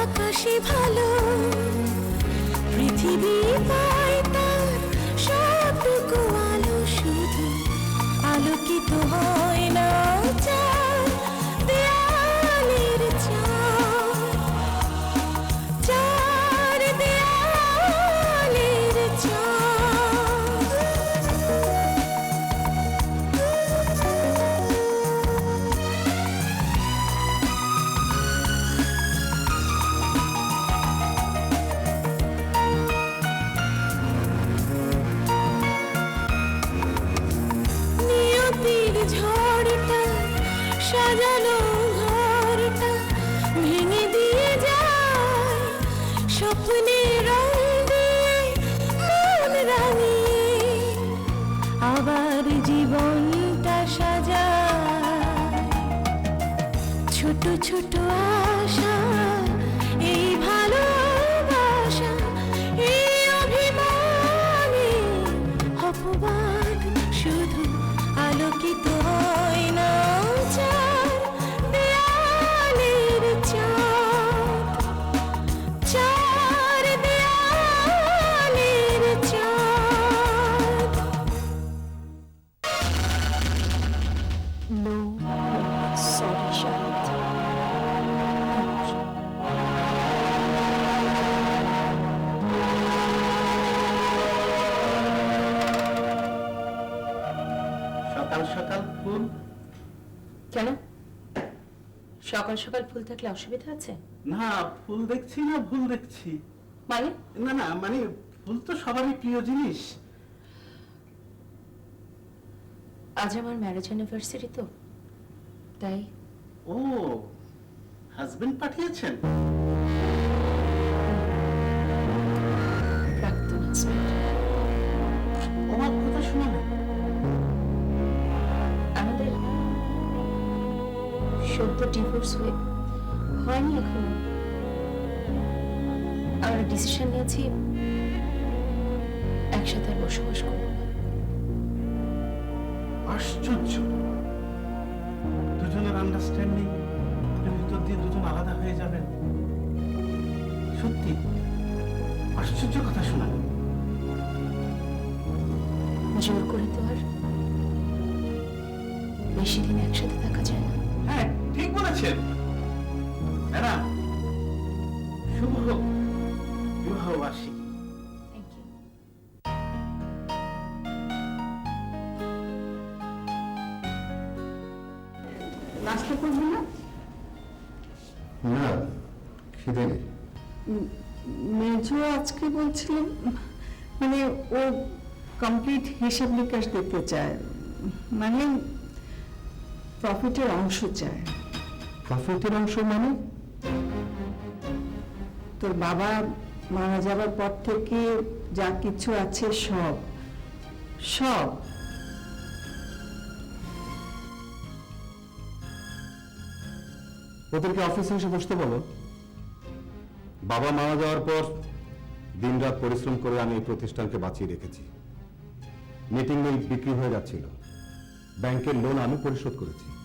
আকাশে ভালো ছোট ছোট আশা। ফুল কেন? সকাল সকাল ফুল থাকলে অসুবিধা আছে? না ফুল দেখছি না ভুল দেখছি। মানে? না না মানে ফুল তো সবারই প্রিয় জিনিস। আজ আমার ম্যারেজ অ্যানিভার্সারি তো। তাই? ও হাজবেন্ড পাঠিয়েছেন? সদ্য ডিভোর্স হয়ে হয়নি এখনও। আমরা ডিসিশন নিয়েছি একসাথে আর বসবাস করব। আশ্চর্য। দুজনের আন্ডারস্ট্যান্ডিং ভিতর দিয়ে দুজন আলাদা হয়ে যাবেন। সত্যি আশ্চর্য কথা শোনালেন। জোর করে তো আর বেশি দিন একসাথে থাকা যায় না। বলেছেন ম্যাডাম শুভ হোক বিবাহ বার্ষিকী থ্যাংক ইউ নাস্তা করবি না? না খিদে নেই। মেজো আজকে বলছিলাম মানে ও কমপ্লিট হিসাব নিকাশ দেখতে চায় মানে প্রফিটের অংশ চায়। প্রফিটের অংশ মানে? তোর বাবা মারা যাবার পর থেকে যা কিছু আছে সব সব। ওদেরকে অফিসে এসে বসতে বলো। বাবা মারা যাওয়ার পর দিনরাত পরিশ্রম করে আমি এই প্রতিষ্ঠানকে বাঁচিয়ে রেখেছি। মিটিং বিক্রি হয়ে যাচ্ছিল। ব্যাংকের লোন আমি পরিশোধ করেছি।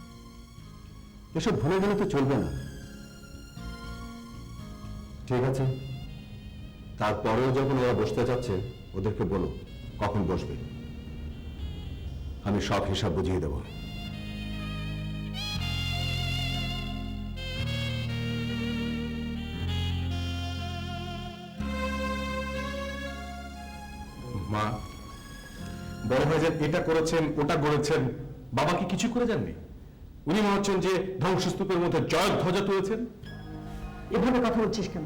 এসব ভুলে গেলে তো চলবে না। ঠিক আছে? তারপরেও যখন ওরা বসতে চাচ্ছে, ওদেরকে বলো, কখন বসবে। আমি সব হিসাব বুঝিয়ে দেবো। মা, বড় ভাই এটা করেছেন, ওটা করেছেন, বাবা কি কিছু করে যাননি উনি মনে হচ্ছেন যে ধ্বংসস্তূপের মধ্যে জয় ধ্বজা তুলেছেন। এভাবে কথা বলছিস কেন?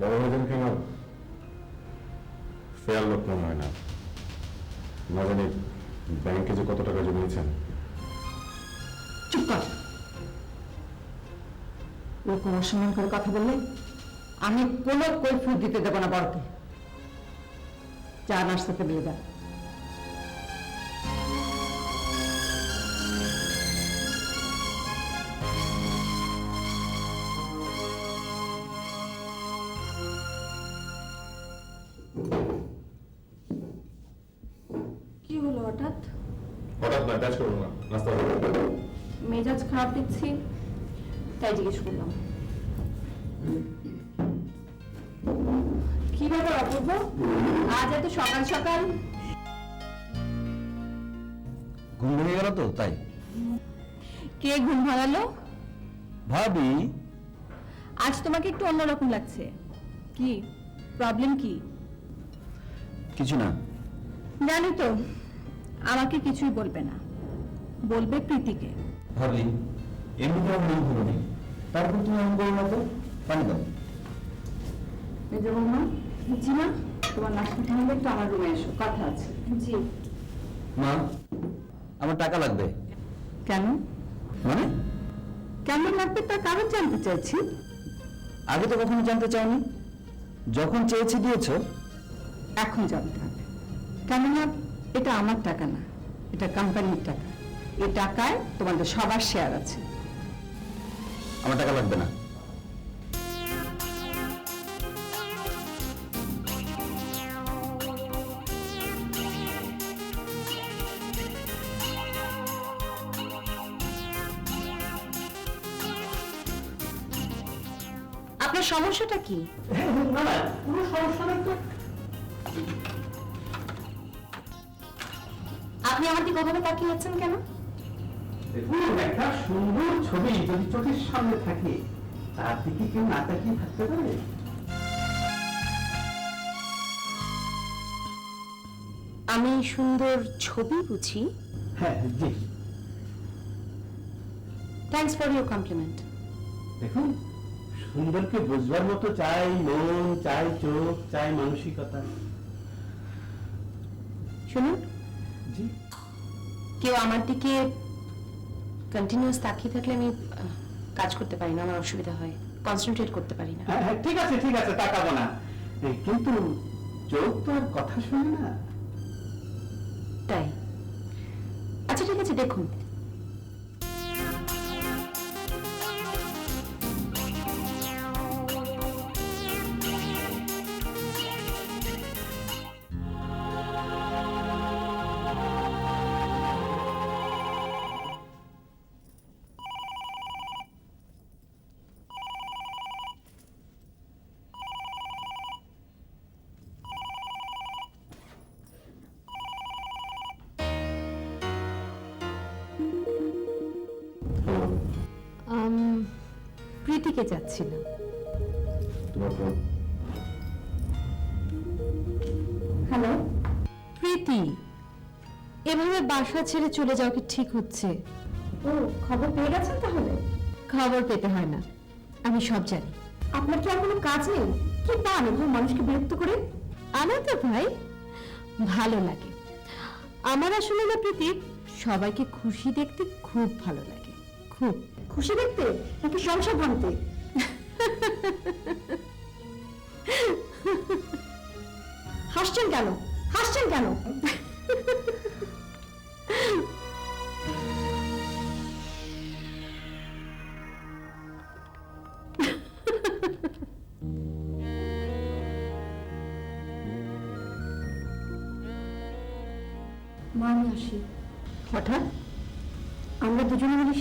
বড় ভাইজানকে আমার ফেয়ার লোক মনে হয় না। না জানি ব্যাংকে যে কত টাকা জমিয়েছেন। চুপ কর। ওরকম অসম্মান করে কথা বললে আমি কোনো কৈফুর দিতে দেবো না বড়কে চা নাস্তাতে দিয়ে দেয়। কি হলো হঠাৎ? হঠাৎ না কাজ করব না নাস্তা। মেজাজ খারাপ দেখছি তাই জিজ্ঞেস করলাম। কি ব্যাপার অপূর্ব? আজ এত সকাল সকাল। ঘুম ভেঙে গেল তো তাই। কে ঘুম ভাঙালো? ভাবি। আজ তোমাকে একটু অন্যরকম লাগছে। কি? প্রবলেম কি? কিছু না। জানি তো আমাকে কিছুই বলবে না। বলবে প্রীতিকে। ভাবি এমনিতে আমার ভালো নেই তারপর তুমি এমন করো না তো পানি দাও। মেজো বৌমা জি মা তোমার নাস্তা খাওয়াবে একটু আমার রুমে এসো কথা আছে। জি। মা আমার টাকা লাগবে। কেন? মানে? কেমন লাগবে তার কারণ জানতে চাইছি। আগে তো কখনো জানতে চাওনি। যখন চেয়েছি দিয়েছ এখন জানতে হবে। কেননা এটা আমার টাকা না এটা কোম্পানির টাকা। এই টাকায় তোমাদের সবার শেয়ার আছে। আমার টাকা লাগবে না। আপনার সমস্যাটা কি? না না কোনো সমস্যা নেই তো। আপনি আমার দিকে ওভাবে তাকিয়ে আছেন কেন? দেখুন একটা সুন্দর ছবি যদি চোখের সামনে থাকে তার দিকে কেউ না তাকিয়ে থাকতে পারে। আমি সুন্দর ছবি বুঝি। হ্যাঁ জি। থ্যাঙ্কস ফর ইউর কমপ্লিমেন্ট দেখুন সুন্দরকে বুঝবার মতো চাই মন চাই চোখ চাই মানসিকতা। শুনুন কেউ আমার দিকে কন্টিনিউয়াস তাকিয়ে থাকলে আমি কাজ করতে পারি না আমার অসুবিধা হয়। কনসেন্ট্রেট করতে পারি না। হ্যাঁ হ্যাঁ ঠিক আছে ঠিক আছে তাকাবো না। কিন্তু চোখ তো আর কথা শুনে না। তাই। আচ্ছা ঠিক আছে দেখুন। যাচ্ছিলাম। তোমার ফোন হ্যালো। প্রীতি এভাবে বাসা ছেড়ে চলে যাওয়া কি ঠিক হচ্ছে? ও খবর পেয়ে গেছেন তাহলে? খবর পেতে হয় না। আমি সব জানি। আপনার কি আর কোনো কাজ নেই? কি পান এভাবে মানুষকে বিরক্ত করে? তো ভাই ভালো লাগে। আমার আসলে না প্রীতি সবাইকে খুশি দেখতে খুব ভালো লাগে। খুশি দেখতে নাকি সংসার ভাঙতে? হাসছেন কেন? হাসছেন কেন?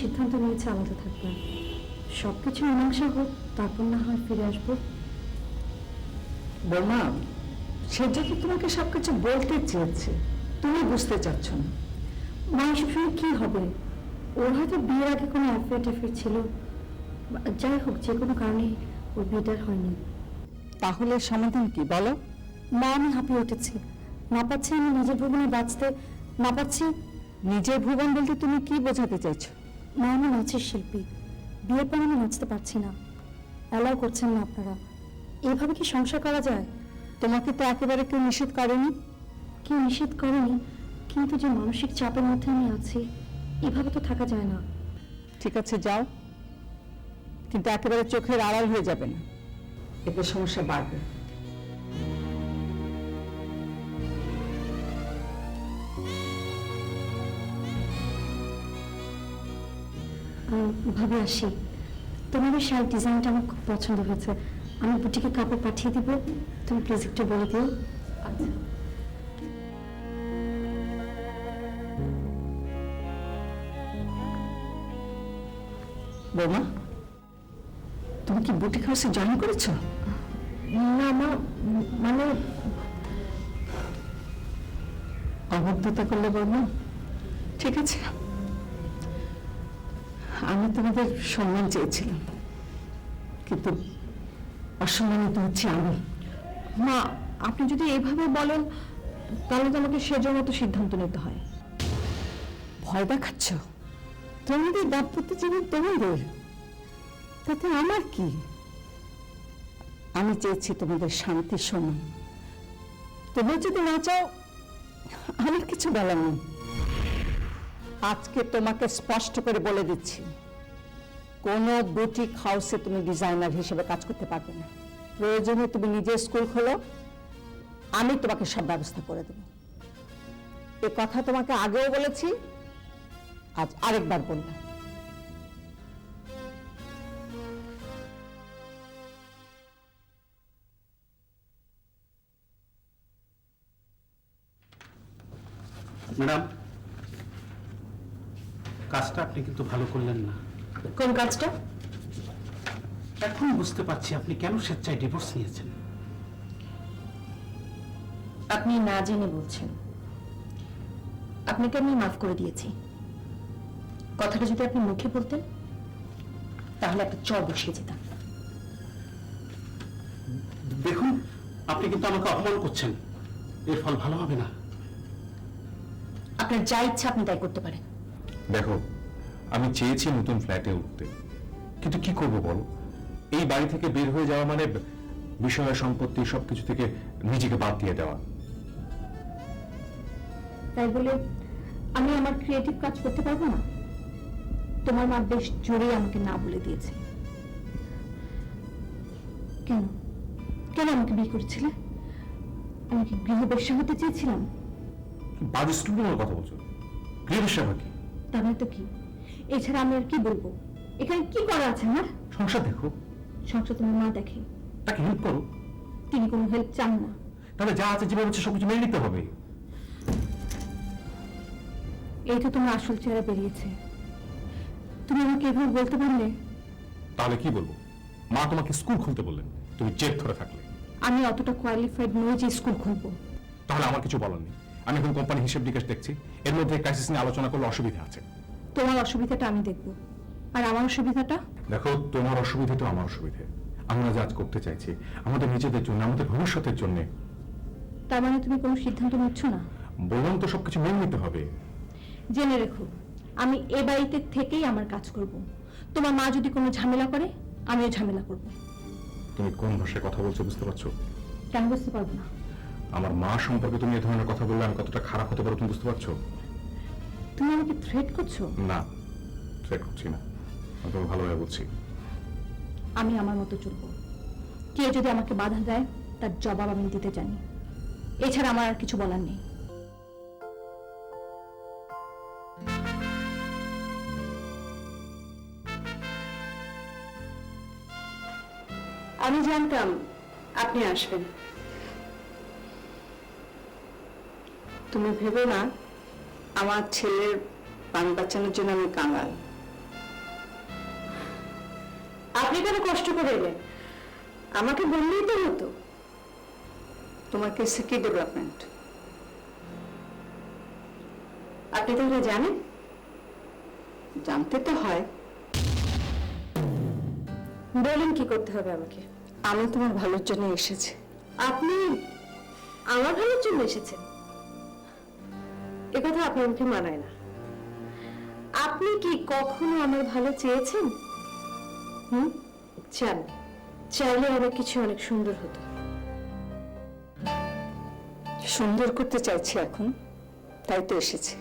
সিদ্ধান্ত নিয়েছি আলাদা থাকব সব কিছু মীমাংসা হোক তারপর না হয় ফিরে আসব। বৌমা সে যদি তোমাকে সবকিছু বলতে চেয়েছে? তুমি বুঝতে চাচ্ছ না। মা এসব শুনে কি হবে? ওর হয়তো বিয়ের আগে কোনো অ্যাফেয়ার ট্যাফেয়ার ছিল। যাই হোক যে কোনো কারণে ওর বিয়েটার হয়নি। তাহলে সমাধান কি বলো? মা আমি হাঁপিয়ে উঠেছি। না পাচ্ছি আমি নিজের ভুবনে বাঁচতে না পাচ্ছি নিজের ভুবন বলতে তুমি কি বোঝাতে চাইছো? মা আমি নাচের শিল্পী। বিয়ের পর আমি নাচতে পারছি না। অ্যালাউ করছেন না আপনারা। এভাবে কি সংসার করা যায়? তোমাকে তো একেবারে কেউ নিষেধ করেনি। কেউ নিষেধ করেনি কিন্তু যে মানসিক চাপের মধ্যে আমি আছি এভাবে তো থাকা যায় না। ঠিক আছে যাও। কিন্তু একেবারে চোখের আড়াল হয়ে যাবে না। এতে সমস্যা বাড়বে। ভাবে আসি। তোমার তোমাদের শাড়ির ডিজাইনটা আমার খুব পছন্দ হয়েছে। আমি বুটিকে কাপড় পাঠিয়ে দিব। তুমি প্লিজ একটু বলে দিও। আচ্ছা বৌমা তুমি কি বুটিক হাউসে জয়েন করেছ? না মা মানে অভদ্রতা করলে বৌমা। ঠিক আছে। আমি তোমাদের সম্মান চেয়েছিলাম। কিন্তু অসম্মানিত হচ্ছে আমি মা আপনি যদি এইভাবে বলেন তাহলে তো আমাকে সেজন্য তো সিদ্ধান্ত নিতে হয়। ভয় দেখাচ্ছ? তোমাদের দাম্পত্য জীবন তোমাদের। তাতে আমার কি? আমি চেয়েছি তোমাদের শান্তির সমান তোমরা যদি না চাও আমার কিছু বলার নেই। আজকে তোমাকে স্পষ্ট করে বলে দিচ্ছি, কোনো বুটিক হাউসে তুমি ডিজাইনার হিসেবে কাজ করতে পারবে না। প্রয়োজনে তুমি নিজে স্কুল খোলো, আমি তোমাকে সব ব্যবস্থা করে দেবো। এ কথা তোমাকে আগেও বলেছি, আজ আরেকবার বললাম। ম্যাডাম কাজটা আপনি কিন্তু ভালো করলেন না। কোন কাজটা? এখন বুঝতে পারছি আপনি কেন স্বেচ্ছায় ডিভোর্স নিয়েছেন। আপনি না জেনে বলছেন। আপনাকে আমি মাফ করে দিয়েছি। কথাটা যদি আপনি মুখে বলতেন তাহলে একটা চর বসিয়ে যেতাম। দেখুন আপনি কিন্তু আমাকে অপমান করছেন। এর ফল ভালো হবে না। আপনার যা ইচ্ছা আপনি তাই করতে পারেন। দেখো আমি চেয়েছি নতুন ফ্ল্যাটে উঠতে। কিন্তু কি করব বলো? এই বাড়ি থেকে বের হয়ে যাওয়া মানে বিষয় সম্পত্তি সবকিছু থেকে নিজেকে বাদ দিয়ে দেওয়া। তাই বলে আমি আমার ক্রিয়েটিভ কাজ করতে পারব না? তোমার মা বেশ জোরেই আমাকে না বলে দিয়েছে। কেন? কেন আমাকে বিয়ে করেছিলে? আমি কি গৃহবেশ্যা হতে চেয়েছিলাম? বাদ স্টুডেন্টের কথা বলছো। গৃহবেশ্যা কি? কি? এছাড়া আমি আর কি বলব? এখানে কি করা আছে আমার সংসার দেখো। সংসার তোমার মা দেখে। তাকে হেল্প করো। তিনি কোনো হেল্প চান না। তাহলে যা আছে জীবন হচ্ছে সবকিছু মেনে নিতে হবে। এই তো তোমার আসল চেহারা বেরিয়েছে। তুমি আমাকে এভাবে বলতে পারলে? তাহলে কি বলব? মা তোমাকে স্কুল খুলতে বললেন। তুমি জেদ ধরে থাকলে। আমি অতটা কোয়ালিফাইড নই যে স্কুল খুলবো। তাহলে আমার কিছু বলার নেই। আমি এখন কোম্পানি হিসেব নিকাশ দেখছি। এর মধ্যে ক্রাইসিস নিয়ে আলোচনা করলে অসুবিধা আছে। তোমার অসুবিধাটা আমি দেখব। আর আমার অসুবিধাটা? দেখো তোমার অসুবিধা তো আমার অসুবিধে। আমরা যা আজ করতে চাইছি আমাদের নিজেদের জন্য আমাদের ভবিষ্যতের জন্য। তার মানে তুমি কোনো সিদ্ধান্ত নিচ্ছ না? বললাম তো সবকিছু মেনে নিতে হবে। জেনে রেখো আমি এ বাড়িতে থেকেই আমার কাজ করব। তোমার মা যদি কোনো ঝামেলা করে আমিও ঝামেলা করব। তুমি কোন ভাষায় কথা বলছো বুঝতে পারছ? কেন বুঝতে পারব না? আমার মা সম্পর্কে তুমি এ ধরনের কথা বললে আমি কতটা খারাপ হতে পারো তুমি বুঝতে পারছ? তুমি আমাকে থ্রেট করছ? না থ্রেট করছি না। আমি তোমাকে ভালোভাবে বলছি। আমি আমার মতো চলবো। কেউ যদি আমাকে বাধা দেয় তার জবাব আমি দিতে জানি। এছাড়া আমার আর কিছু বলার নেই। আমি জানতাম আপনি আসবেন। তুমি ভেবে না আমার ছেলের প্রাণ বাঁচানোর জন্য আমি কাঙাল। আপনি কেন কষ্ট করে এলেন? আমাকে বললেই তো হতো। তোমার কেসে কি ডেভেলপমেন্ট আপনি তাহলে জানেন? জানতে তো হয়। বলেন কি করতে হবে আমাকে? আমি তোমার ভালোর জন্য এসেছি। আপনি আমার ভালোর জন্য এসেছেন? কথা আপনার মুখে মানায় না। আপনি কি কখনো আমার ভালো চেয়েছেন? হুম? চান। চাইলে অনেক কিছু অনেক সুন্দর হতো। সুন্দর করতে চাইছি এখন তাই তো এসেছি।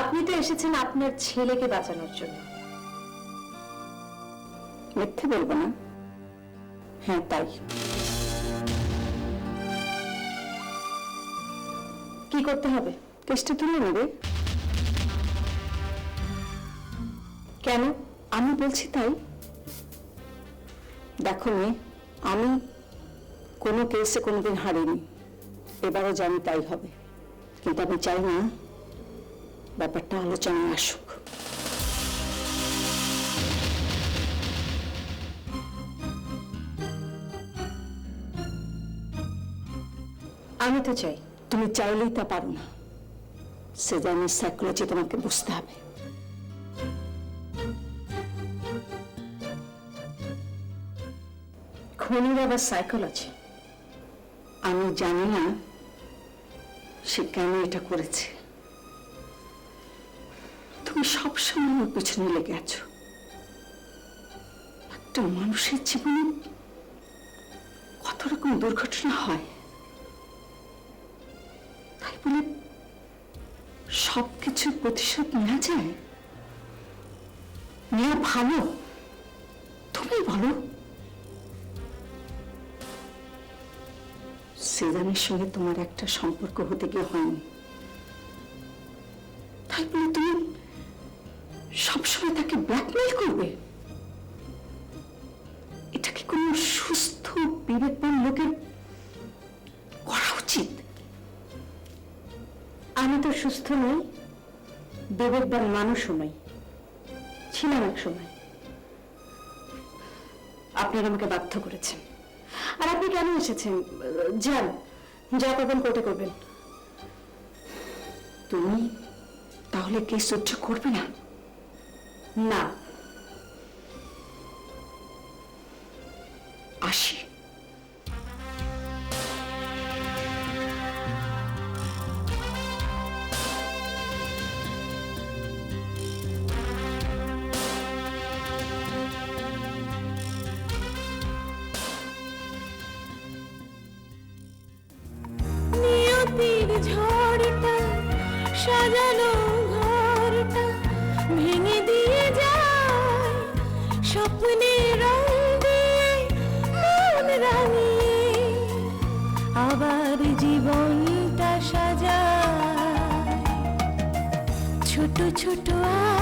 আপনি তো এসেছেন আপনার ছেলেকে বাঁচানোর জন্য। মিথ্যে বলব না। হ্যাঁ তাই। কি করতে হবে? কেসটা তুলে নেবে। কেন? আমি বলছি তাই। দেখো মেয়ে, আমি কোনো কেসে কোনোদিন হারিনি। এবারও জানি তাই হবে। কিন্তু আমি চাই না ব্যাপারটা আলোচনায় আসুক। আমি তো চাই। তুমি চাইলেই তা পারো না। সেজানের সাইকোলজি তোমাকে বুঝতে হবে। খুনির আবার সাইকোলজি আমি জানি না সে কেন এটা করেছে। তুমি সবসময় ওর পিছনে লেগে আছো। একটা মানুষের জীবনে কত রকম দুর্ঘটনা হয়? বলে সব কিছুর প্রতিশোধ নেওয়া যায়? নেওয়া ভালো। তুমি বলো। সেজানের সঙ্গে তোমার একটা সম্পর্ক হতে গিয়ে হয়নি। তাই বলে তুমি সবসময় তাকে ব্ল্যাকমেল করবে? এটা কি কোনো সুস্থ, বিবেকবান লোকের করা উচিত? আমি তো সুস্থ নই, বিবেকবান মানুষও নই, ছিলাম এক সময়। আপনারা আমাকে বাধ্য করেছেন। আর আপনি কেন এসেছেন? যান, যা করবেন কোর্টে করবেন। তুমি তাহলে কে সহ্য করবে না? না। আসি। আবার জীবনটা সাজা ছোট ছোট আশা